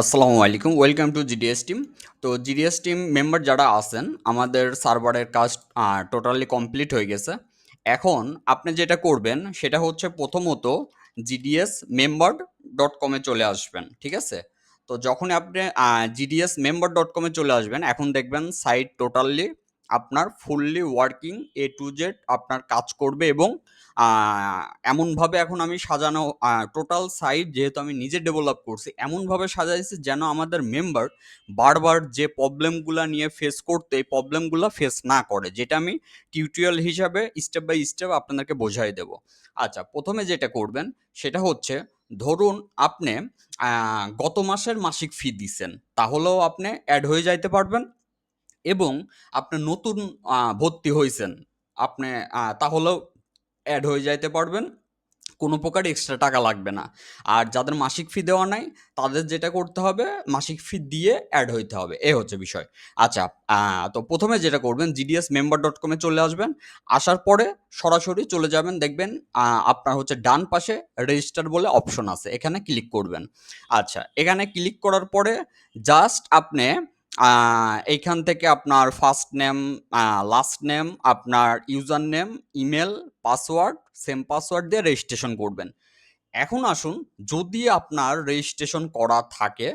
আসসালামু আলাইকুম welcome to GDS team তো জিডিএস টিম মেম্বার যারা আছেন, আমাদের সার্ভারের কাজ টোটালি কমপ্লিট হয়ে গেছে। এখন আপনি যেটা করবেন, সেটা হচ্ছে প্রথমত জিডিএস মেম্বার ডট কমে চলে আসবেন, ঠিক আছে? তো যখন আপনি জিডিএস মেম্বার ডট কমে চলে আসবেন, এখন দেখবেন সাইট টোটালি আপনার fully working A to Z আপনার কাজ করবে এবং এমনভাবে এখন আমি সাজানো টোটাল সাইট যেহেতু আমি নিজে ডেভেলপ করছি, এমনভাবে সাজাইছি যেন আমাদের মেম্বার বারবার যে প্রবলেমগুলো নিয়ে ফেস করতে এই প্রবলেমগুলো ফেস না করে, যেটা আমি টিউটোরিয়াল হিসাবে স্টেপ বাই স্টেপ আপনাদেরকে বোঝাই দেব। আচ্ছা প্রথমে যেটা করবেন সেটা হচ্ছে, ধরুন আপনি গত মাসের মাসিক ফি দিছেন, তাহলেও আপনি অ্যাড হয়ে যাইতে পারবেন। এবং আপনি নতুন ভর্তি হয়েছেন আপনি তাহলেও অ্যাড হয়ে যাইতে পারবেন। কোনো প্রকার এক্সট্রা টাকা লাগবে না। আর যাদের মাসিক ফি দেওয়া নাই, তাদের যেটা করতে হবে, মাসিক ফি দিয়ে অ্যাড হইতে হবে। এ হচ্ছে বিষয়। আচ্ছা তো প্রথমে যেটা করবেন জিডিএস মেম্বার ডট কমে চলে আসবেন। আসার পরে সরাসরি চলে যাবেন, দেখবেন আপনার হচ্ছে ডান পাশে রেজিস্টার বলে অপশন আছে। এখানে ক্লিক করবেন। আচ্ছা এখানে ক্লিক করার পরে জাস্ট আপনি এইখান থেকে আপনার ফার্স্ট নেম লাস্ট নেম আপনার user name email password same password দিয়ে রেজিস্ট্রেশন করবেন। এখন আসুন, যদি আপনার রেজিস্ট্রেশন করা থাকে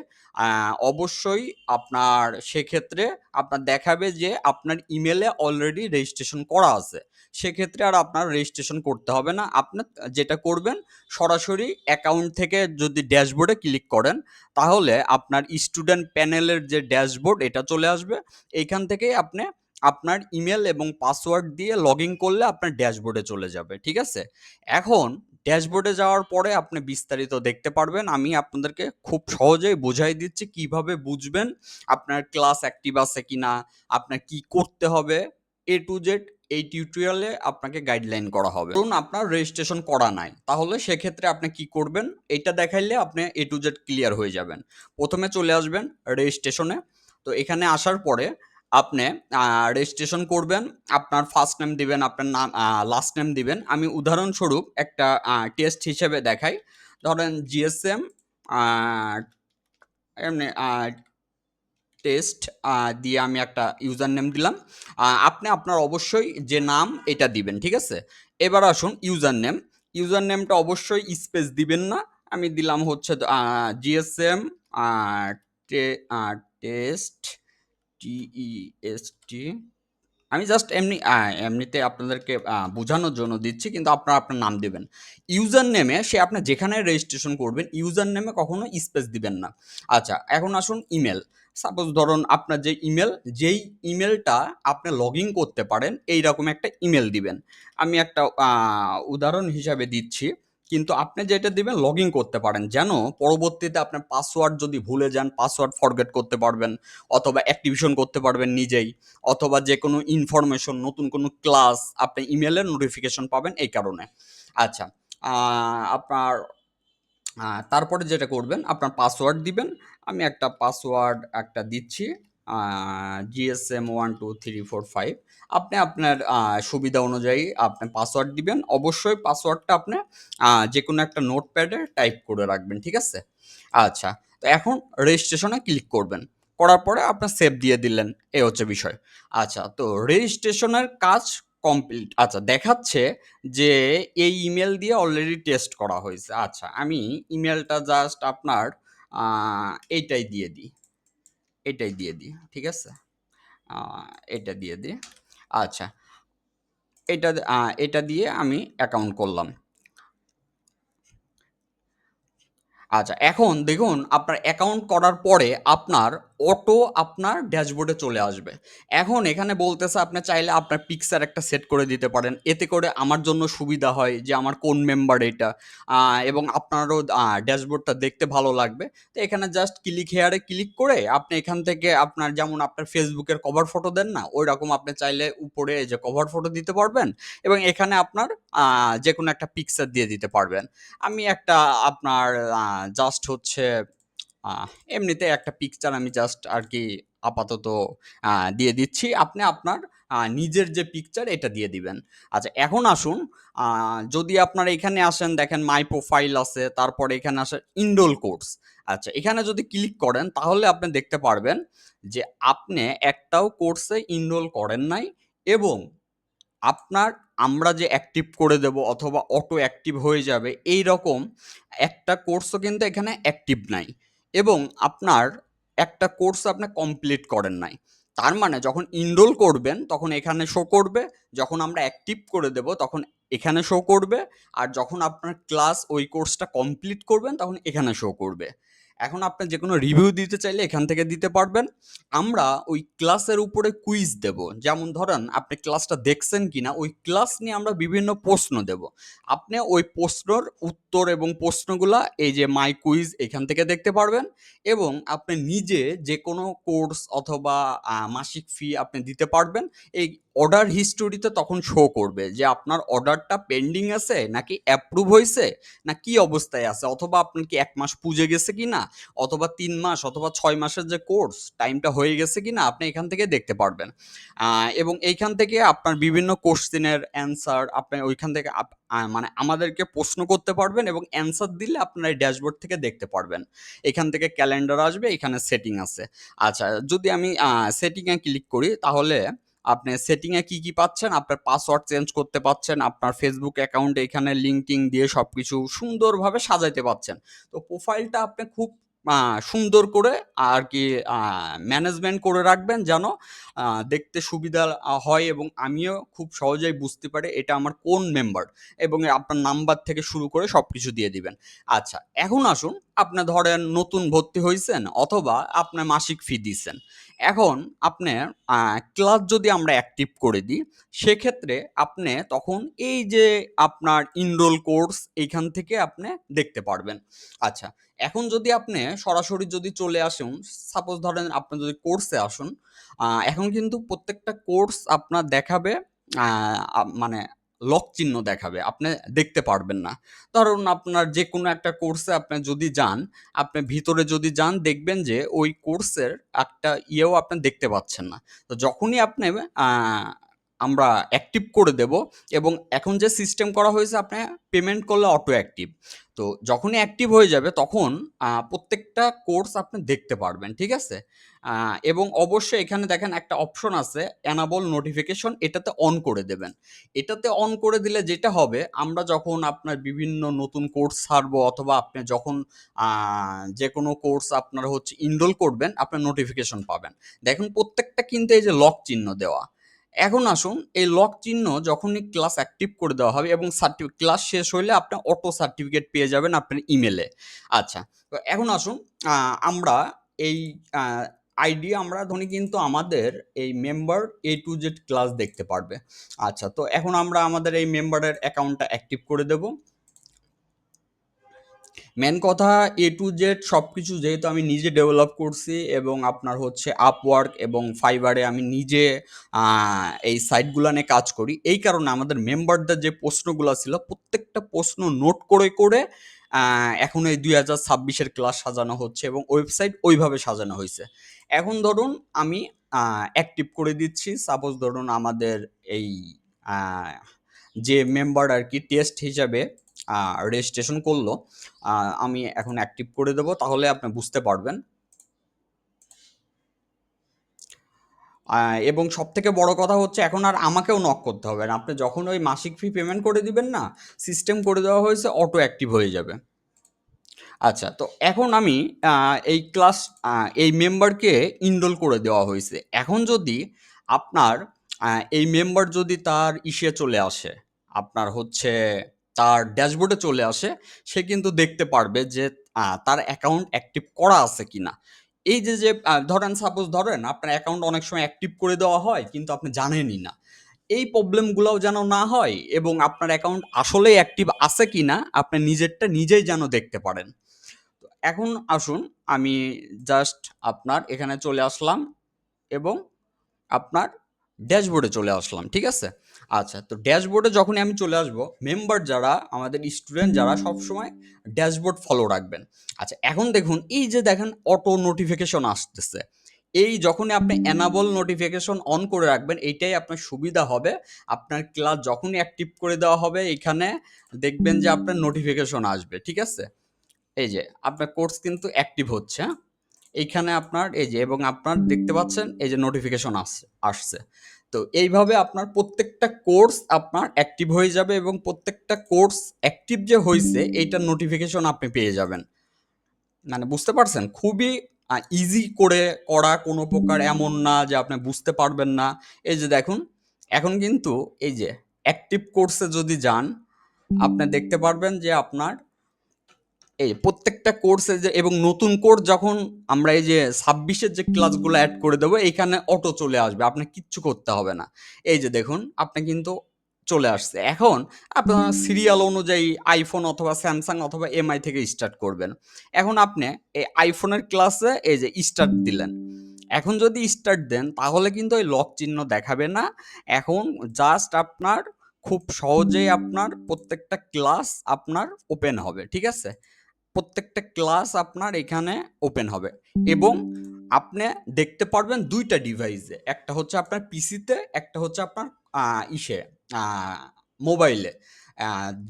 অবশ্যই আপনার সেক্ষেত্রে আপনার দেখাবে যে আপনার ইমেলে অলরেডি রেজিস্ট্রেশন করা আছে। সেক্ষেত্রে আর আপনার রেজিস্ট্রেশন করতে হবে না। আপনার যেটা করবেন, সরাসরি অ্যাকাউন্ট থেকে যদি ড্যাশবোর্ডে ক্লিক করেন, তাহলে আপনার স্টুডেন্ট প্যানেলের যে ড্যাশবোর্ড এটা চলে আসবে। এইখান থেকেই আপনি আপনার ইমেল এবং পাসওয়ার্ড দিয়ে লগ ইন করলে আপনার ড্যাশবোর্ডে চলে যাবে, ঠিক আছে? এখন ড্যাশবোর্ডে যাওয়ার পরে আপনি বিস্তারিত দেখতে পারবেন। আমি আপনাদেরকে খুব সহজেই বোঝাই দিচ্ছি কীভাবে বুঝবেন আপনার ক্লাস অ্যাক্টিভ আছে কিনা, আপনার কি করতে হবে। এ টু জেড এই টিউটোরিয়ালে আপনাকে গাইডলাইন করা হবে। ধরুন আপনার রেজিস্ট্রেশন করা নাই, তাহলে সেক্ষেত্রে আপনি কি করবেন? এটা দেখাইলে আপনি এ টু জেড ক্লিয়ার হয়ে যাবেন। প্রথমে চলে আসবেন রেজিস্ট্রেশনে তো এখানে আসার পরে আপনি রেজিস্ট্রেশন করবেন, আপনার ফার্স্ট নেম দিবেন, আপনার নাম লাস্ট নেম দিবেন। আমি উদাহরণস্বরূপ একটা টেস্ট হিসেবে দেখাই। ধরেন জিএসএম এমনি টেস্ট দিয়ে আমি একটা ইউজার নেম দিলাম আপনি আপনার অবশ্যই যে নাম, এটা দিবেন, ঠিক আছে? এবার আসুন ইউজার নেম ইউজার নেমটা অবশ্যই স্পেস দিবেন না। আমি দিলাম হচ্ছে জিএসএম টেস্ট টিইএসটি আমি জাস্ট এমনি এমনিতে আপনাদেরকে বোঝানোর জন্য দিচ্ছি, কিন্তু আপনারা আপনার নাম দেবেন। ইউজার নেমে সে আপনি যেখানে রেজিস্ট্রেশন করবেন ইউজার নেমে কখনো স্পেস দিবেন না। আচ্ছা এখন আসুন ইমেল সাপোজ ধরুন আপনার যে ইমেল যেই ইমেলটা আপনি লগ ইন করতে পারেন এই রকম একটা ইমেল দিবেন। আমি একটা উদাহরণ হিসাবে দিচ্ছি। কিন্তু আপনি যেটা দিবেন লগ ইন করতে পারেন। যেন পরবর্তীতে আপনার পাসওয়ার্ড যদি ভুলে যান পাসওয়ার্ড ফরগেট করতে পারবেন, অথবা অ্যাক্টিভেশন করতে পারবেন নিজেই, অথবা যে কোনো ইনফরমেশন নতুন কোনো ক্লাস আপনি ইমেলের নোটিফিকেশন পাবেন এই কারণে। আচ্ছা আপনার তারপরে যেটা করবেন, আপনার পাসওয়ার্ড দিবেন। আমি একটা পাসওয়ার্ড একটা দিচ্ছি। GSM one two three four five আপনি আপনার সুবিধা অনুযায়ী আপনি পাসওয়ার্ড দিবেন। অবশ্যই পাসওয়ার্ডটা আপনি যে কোনো একটা নোটপ্যাডে টাইপ করে রাখবেন, ঠিক আছে? আচ্ছা তো এখন রেজিস্ট্রেশনে ক্লিক করবেন। করার পরে আপনার সেভ দিয়ে দিলেন, এ হচ্ছে বিষয়। আচ্ছা তো রেজিস্ট্রেশনের কাজ কমপ্লিট আচ্ছা দেখাচ্ছে যে এই ইমেল দিয়ে অলরেডি টেস্ট করা হয়েছে। আচ্ছা আমি ইমেলটা জাস্ট আপনার এইটাই দিয়ে দিই। এটাই দিয়ে দিই, ঠিক আছে? এটা দিয়ে দিই। আচ্ছা এটা এটা দিয়ে আমি অ্যাকাউন্ট করলাম। আচ্ছা এখন দেখুন, আপনার অ্যাকাউন্ট করার পরে আপনার অটো আপনার ড্যাশবোর্ডে চলে আসবে। এখন এখানে বলতেছে আপনি চাইলে আপনার পিকচার একটা সেট করে দিতে পারেন। এতে করে আমার জন্য সুবিধা হয় যে আমার কোন মেম্বার এটা। এবং আপনারও ড্যাশবোর্ডটা দেখতে ভালো লাগবে। তো এখানে জাস্ট ক্লিক হেয়ারে ক্লিক করে আপনি এখান থেকে আপনার যেমন আপনার ফেসবুকের কভার ফটো দেন না ওই রকম আপনি চাইলে উপরে যে কভার ফটো দিতে পারবেন এবং এখানে আপনার যে কোনো একটা পিকচার দিয়ে দিতে পারবেন। আমি একটা আপনার জাস্ট হচ্ছে এমনিতে একটা পিকচার আমি জাস্ট আর কি আপাতত দিয়ে দিচ্ছি। আপনি আপনার নিজের যে পিকচার এটা দিয়ে দিবেন। আচ্ছা এখন আসুন। যদি আপনার এখানে আসেন, দেখেন মাই প্রোফাইল আছে, তারপরে এখানে আসেন ইন্ডোল কোর্স আচ্ছা এখানে যদি ক্লিক করেন, তাহলে আপনি দেখতে পারবেন যে আপনি একটাও কোর্সে ইনরোল করেন নাই এবং আপনার আমরা যে অ্যাক্টিভ করে দেব অথবা অটো অ্যাক্টিভ হয়ে যাবে এই রকম একটা কোর্সও কিন্তু এখানে অ্যাক্টিভ নাই। এবং আপনার একটা কোর্স আপনি কমপ্লিট করেন নাই। তার মানে যখন ইনরোল করবেন, তখন এখানে শো করবে, যখন আমরা অ্যাক্টিভ করে দেব, তখন এখানে শো করবে, আর যখন আপনার ক্লাস ওই কোর্সটা কমপ্লিট করবেন, তখন এখানে শো করবে। এখন আপনি যে কোনো রিভিউ দিতে চাইলে এখান থেকে দিতে পারবেন। আমরা ওই ক্লাসের উপরে কুইজ দেব। যেমন ধরেন, আপনি ক্লাসটা দেখছেন কি না ওই ক্লাস নিয়ে আমরা বিভিন্ন প্রশ্ন দেব। আপনি ওই প্রশ্নর উত্তর এবং প্রশ্নগুলা, এই যে মাই কুইজ এখান থেকে দেখতে পারবেন এবং আপনি নিজে যে কোনো কোর্স অথবা মাসিক ফি আপনি দিতে পারবেন। এই অর্ডার হিস্টোরিতে তখন শো করবে যে আপনার অর্ডারটা পেন্ডিং আছে, নাকি অ্যাপ্রুভ হয়েছে না কি অবস্থায় আছে, অথবা আপনার কি এক মাস পুজে গেছে কি না অথবা তিন মাস অথবা ছয় মাসের যে কোর্স টাইমটা হয়ে গেছে কি না আপনি এখান থেকে দেখতে পারবেন। এবং এইখান থেকে আপনার বিভিন্ন কোশ্চেনের অ্যান্সার আপনি ওইখান থেকে মানে আমাদেরকে প্রশ্ন করতে পারবেন এবং অ্যান্সার দিলে আপনার এই ড্যাশবোর্ড থেকে দেখতে পারবেন। এখান থেকে ক্যালেন্ডার আসবে, এখানে সেটিং আছে। আচ্ছা যদি আমি সেটিংয়ে ক্লিক করি, তাহলে আপনি সেটিংয়ে কি কি পাচ্ছেন, আপনার পাসওয়ার্ড চেঞ্জ করতে পাচ্ছেন, আপনার ফেসবুক অ্যাকাউন্ট এখানে লিঙ্কিং দিয়ে সব কিছু সুন্দরভাবে সাজাইতে পাচ্ছেন। তো প্রোফাইলটা আপনি খুব সুন্দর করে আর কি ম্যানেজমেন্ট করে রাখবেন যেন দেখতে সুবিধা হয় এবং আমিও খুব সহজেই বুঝতে পারি এটা আমার কোন মেম্বার এবং আপনার নাম্বার থেকে শুরু করে সব কিছু দিয়ে দিবেন। আচ্ছা এখন আসুন আপনি ধরেন নতুন ভর্তি হয়েছেন অথবা আপনার মাসিক ফি দিচ্ছেন এখন আপনার ক্লাস যদি আমরা অ্যাক্টিভ করে দিই, সেক্ষেত্রে আপনি তখন এই যে আপনার ইনরোল কোর্স এইখান থেকে আপনি দেখতে পারবেন। আচ্ছা এখন যদি আপনি সরাসরি যদি চলে আসুন সাপোজ ধরেন আপনি যদি কোর্সে আসুন এখন কিন্তু প্রত্যেকটা কোর্স আপনার দেখাবে মানে লক চিহ্ন দেখাবে, আপনি দেখতে পারবেন না। ধরুন আপনার যে কোনো একটা কোর্সে আপনি যদি যান, আপনি ভিতরে যদি যান, দেখবেন যে ওই কোর্সের একটা ইয়েও আপনি দেখতে পাচ্ছেন না। তো যখনই আপনি আমরা অ্যাক্টিভ করে দেব এবং এখন যে সিস্টেম করা হয়েছে, আপনি পেমেন্ট করলে অটো অ্যাক্টিভ তো যখনই অ্যাক্টিভ হয়ে যাবে, তখন প্রত্যেকটা কোর্স আপনি দেখতে পারবেন, ঠিক আছে? এবং অবশ্যই এখানে দেখেন একটা অপশন আছে অ্যানাবল নোটিফিকেশন এটাতে অন করে দেবেন। এটাতে অন করে দিলে যেটা হবে, আমরা যখন আপনার বিভিন্ন নতুন কোর্স ছাড়বো অথবা আপনি যখন যে কোনো কোর্স আপনার হচ্ছে ইনরোল করবেন, আপনার নোটিফিকেশন পাবেন। দেখুন প্রত্যেকটা কিন্তু এই যে লক চিহ্ন দেওয়া। এখন আসুন, এই লক চিহ্ন যখনই ক্লাস অ্যাক্টিভ করে দেওয়া হবে এবং ক্লাস শেষ হলে আপনি অটো সার্টিফিকেট পেয়ে যাবেন আপনার ইমেলে আচ্ছা তো এখন আসুন আমরা এই আইডি আমরা ধরি কিন্তু আমাদের এই member A to Z class দেখতে পারবে। আচ্ছা তো এখন আমরা আমাদের এই মেম্বারের অ্যাকাউন্টটা অ্যাক্টিভ করে দেব। মেন কথা এ টু জেড সব কিছু যেহেতু আমি নিজে ডেভেলপ করছি এবং আপনার হচ্ছে আপওয়ার্ক এবং ফাইবারে আমি নিজে এই সাইটগুলো নিয়ে কাজ করি। এই কারণে আমাদের মেম্বারদের যে প্রশ্নগুলো ছিল, প্রত্যেকটা প্রশ্ন নোট করে করে এখন এই দুই হাজার ছাব্বিশের ক্লাস সাজানো হচ্ছে এবং ওয়েবসাইট ওইভাবে সাজানো হয়েছে। এখন ধরুন আমি অ্যাক্টিভ করে দিচ্ছি। সাপোজ ধরুন আমাদের এই যে মেম্বার আর কি টেস্ট হিসাবে রেজিস্ট্রেশন করল আমি এখন অ্যাক্টিভ করে দেবো, তাহলে আপনি বুঝতে পারবেন এবং সব থেকে বড় কথা হচ্ছে এখন আর আমাকেও নক করতে হবে না। আপনি যখন ওই মাসিক ফি পেমেন্ট করে দিবেন না সিস্টেম করে দেওয়া হয়েছে অটো অ্যাক্টিভ হয়ে যাবে। আচ্ছা তো এখন আমি এই ক্লাস এই মেম্বারকে ইনরোল করে দেওয়া হয়েছে। এখন যদি আপনার এই মেম্বার যদি তার ইসে চলে আসে, আপনার হচ্ছে তার ড্যাশবোর্ডে চলে আসে, সে কিন্তু দেখতে পারবে যে তার অ্যাকাউন্ট অ্যাক্টিভ করা আছে কিনা। এই যে যে ধরেন সাপোজ ধরেন, আপনার অ্যাকাউন্ট অনেক সময় অ্যাক্টিভ করে দেওয়া হয়, কিন্তু আপনি জানেনই না। এই প্রবলেমগুলোও যেন না হয় এবং আপনার অ্যাকাউন্ট আসলেই অ্যাক্টিভ আছে কিনা, আপনি নিজেরটা নিজেই যেন দেখতে পারেন। এখন আসুন, আমি জাস্ট আপনার এখানে চলে আসলাম এবং আপনার ড্যাশবোর্ডে চলে আসলাম, ঠিক আছে? আচ্ছা তো ড্যাশবোর্ডে যখনই আমি চলে আসব মেম্বার যারা, আমাদের স্টুডেন্ট যারা সবসময় ড্যাশবোর্ড ফলো রাখবেন। আচ্ছা এখন দেখুন, এই যে দেখেন অটো নোটিফিকেশন আসতেছে। এই যখনই আপনি এনাবল নোটিফিকেশন অন করে রাখবেন, এইটাই আপনার সুবিধা হবে। আপনার ক্লাস যখনই অ্যাক্টিভ করে দেওয়া হবে, এখানে দেখবেন যে আপনার নোটিফিকেশন আসবে, ঠিক আছে? এই যে, আপনার কোর্স কিন্তু অ্যাক্টিভ হচ্ছে হ্যাঁ? এইখানে আপনার, এই যে, এবং আপনার দেখতে পাচ্ছেন, এই যে নোটিফিকেশন আসছে আসছে। তো এইভাবে আপনার প্রত্যেকটা কোর্স আপনার অ্যাক্টিভ হয়ে যাবে এবং প্রত্যেকটা কোর্স অ্যাক্টিভ যে হয়েছে এইটার নোটিফিকেশন আপনি পেয়ে যাবেন। মানে বুঝতে পারছেন? খুবই ইজি করে করা কোনো প্রকার এমন না যে আপনি বুঝতে পারবেন না। এই যে দেখুন, এখন কিন্তু এই যে অ্যাক্টিভ কোর্সে যদি যান, আপনি দেখতে পারবেন যে আপনার এই প্রত্যেকটা কোর্সে যে, এবং নতুন কোর্স যখন আমরা এই যে ছাব্বিশের যে ক্লাসগুলো অ্যাড করে দেবো, এইখানে অটো চলে আসবে আপনি কিচ্ছু করতে হবে না। এই যে দেখুন, আপনি কিন্তু চলে আসছে। এখন আপনার সিরিয়াল অনুযায়ী আইফোন অথবা স্যামসাং অথবা এমআই থেকে স্টার্ট করবেন। এখন আপনি এই আইফোনের ক্লাসে এই যে স্টার্ট দিলেন। এখন যদি স্টার্ট দেন, তাহলে কিন্তু ওই লক চিহ্ন দেখাবে না। এখন জাস্ট আপনার খুব সহজেই আপনার প্রত্যেকটা ক্লাস আপনার ওপেন হবে, ঠিক আছে? প্রত্যেকটা ক্লাস আপনার এখানে ওপেন হবে। এবং আপনি দেখতে পারবেন দুইটা ডিভাইসে, একটা হচ্ছে আপনার পিসিতে, একটা হচ্ছে আপনার ইসে মোবাইলে।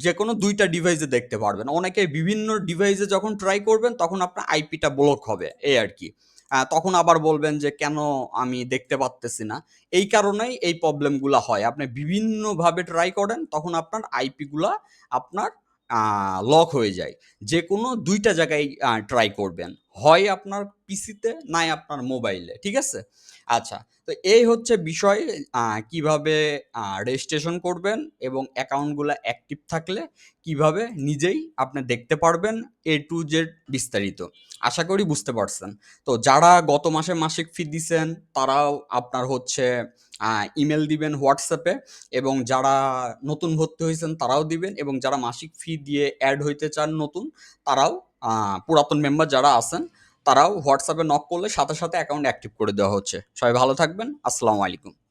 যে কোনো দুইটা ডিভাইসে দেখতে পারবেন। অনেকে বিভিন্ন ডিভাইসে যখন ট্রাই করবেন, তখন আপনার আইপিটা ব্লক হবে এই আর কি। তখন আবার বলবেন যে, কেন আমি দেখতে পারতেছি না? এই কারণেই এই প্রবলেমগুলো হয়। আপনি বিভিন্নভাবে ট্রাই করেন, তখন আপনার আইপিগুলা আপনার লক হয়ে যায়। যে কোনো দুইটা জায়গায় ট্রাই করবেন। হয় আপনার পিসিতে নাই আপনার মোবাইলে ঠিক আছে? আচ্ছা তো এই হচ্ছে বিষয় কীভাবে রেজিস্ট্রেশন করবেন এবং অ্যাকাউন্টগুলো অ্যাক্টিভ থাকলে কীভাবে নিজেই আপনি দেখতে পারবেন এ টু জেড বিস্তারিত। আশা করি বুঝতে পারছেন। তো যারা গত মাসে মাসিক ফি দিছেন, তারাও আপনার হচ্ছে ইমেল দিবেন হোয়াটসঅ্যাপে এবং যারা নতুন ভর্তি হয়েছেন তারাও দিবেন এবং যারা মাসিক ফি দিয়ে অ্যাড হইতে চান নতুন, তারাও পুরাতন মেম্বার যারা আছেন তারাও হোয়াটসঅ্যাপে নক করলে সাথে সাথে অ্যাকাউন্ট অ্যাক্টিভ করে দেওয়া হচ্ছে। সবাই ভালো থাকবেন। আসসালামু আলাইকুম।